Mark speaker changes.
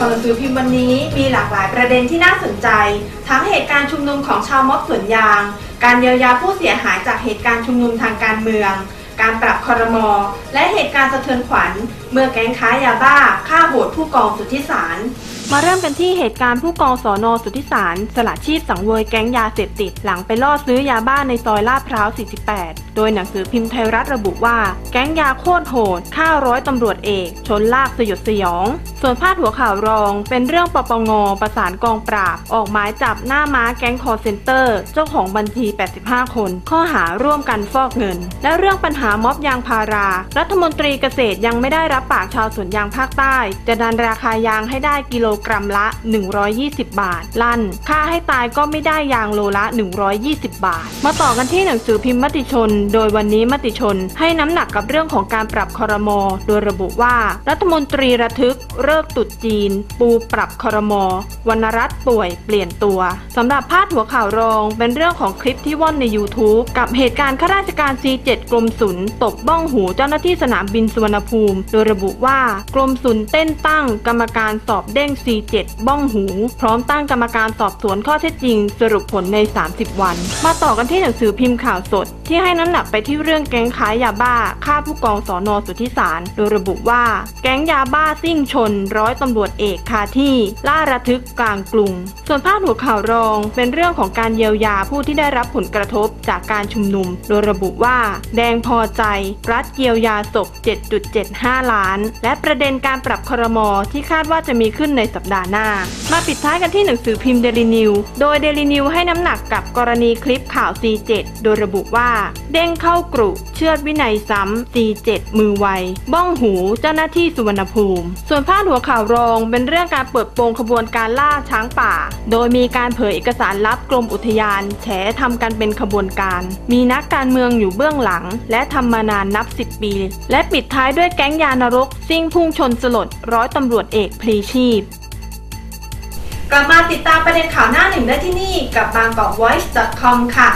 Speaker 1: ของหนังสือพิมพ์วันนี้มีหลากหลายประเด็นที่น่าสนใจ ทั้งเหตุการณ์ชุมนุมของชาวม็อบสวนยาง การเยียวยาผู้เสียหายจากเหตุการณ์ชุมนุมทางการเมือง การปรับคอรมอและเหตุการณ์สะเทือนขวัญ เมื่อแก๊งค้ายาบ้าฆ่าโหดผู้กองสุทธิสาร มาเริ่มกันที่เหตุการณ์ผู้กองสอนอสุทธิสาร สละชีพสังเวยแก๊งยาเสพติด หลังไปล่อซื้อยาบ้าในซอยลาดพร้าว 48 โดยหนังสือพิมพ์ไทยรัฐระบุว่า แก๊งยาโคตรโหดฆ่าร้อยตำรวจเอก ชนลากสยดสยอง ส่วนพาดหัวข่าวรองเป็นเรื่องปปงประสานกองปราบ ออกหมายจับหน้าม้าแก๊งคอร์เซนเตอร์ เจ้าของบัญชี 85 คน ข้อหาร่วมกันฟอกเงิน และเรื่องปัญหาม็อบยางพารา รัฐมนตรีเกษตรยังไม่ได้รับปากชาวสวนยางภาคใต้ จะดันราคายางให้ได้กิโลกรัมละ 120 บาท ลั่น ค่าให้ตายก็ไม่ได้ยางโลละ 120 บาท มาต่อกันที่หนังสือพิมพ์มติชน โดยวันนี้มติชนให้น้ำหนักกับเรื่องของการปรับคอรมอโดยระบุว่า รัฐมนตรีระทึกเลิกตุดจีน ปูปรับคอรมอวรรณรัตป่วยเปลี่ยนตัวสำหรับพาดหัวข่าวรองเป็นเรื่องของคลิปที่ว่อนใน YouTube กับเหตุการณ์ข้าราชการ C7 กรมศุลตบบ้องหูเจ้าหน้าที่สนามบินสุวรรณภูมิ โดยระบุว่ากรมศุลเต้นตั้งกรรมการสอบเด้ง7 บ้องหู พร้อมตั้งกรรมการสอบสวนข้อเท็จจริง สรุปผลใน 30 วัน มาต่อกันที่หนังสือพิมพ์ข่าวสด ที่ให้น้ำหนักไปที่เรื่องแก๊งค้ายยาบ้าฆ่าผู้กองสอนอสุทธิสารโดยระบุว่า แก๊งยาบ้าซิ่งชน ร้อยตำรวจเอกคาที่ ล่าระทึกกลางกรุง ส่วนพาดหัวข่าวรอง เป็นเรื่องของการเยียวยาผู้ที่ได้รับผลกระทบจากการชุมนุม โดยระบุว่า แดงพอใจ รัฐเยียวยาศพ 7.75 ล้าน และประเด็นการปรับครมอที่คาดว่าจะมีขึ้นในสัปดาห์หน้า มาปิดท้ายกันที่หนังสือพิมพ์เดลินิวโดยเดลินิวให้น้ำหนักกับกรณีคลิปข่าว C7 โดยระบุว่า เด้งเข้ากรุเชือดวินัยซ้ำ C7 มือไว บ้องหูเจ้าหน้าที่สุวรรณภูมิ ส่วนพาดหัวข่าวรองเป็นเรื่องการเปิดโปงขบวนการล่าช้างป่า โดยมีการเผยเอกสารลับกรมอุทยาน แฉทำกันเป็นขบวนการ มีนักการเมืองอยู่เบื้องหลัง และทำมานานนับ 10 ปี และปิดท้ายด้วยแก๊งยานรกซิ่งพุ่งชนสลดร้อยตำรวจเอกพลีชีพ กลับมาติดตามประเด็นข่าวหน้าหนึ่งได้ที่นี่กับบางกอก voice com ค่ะ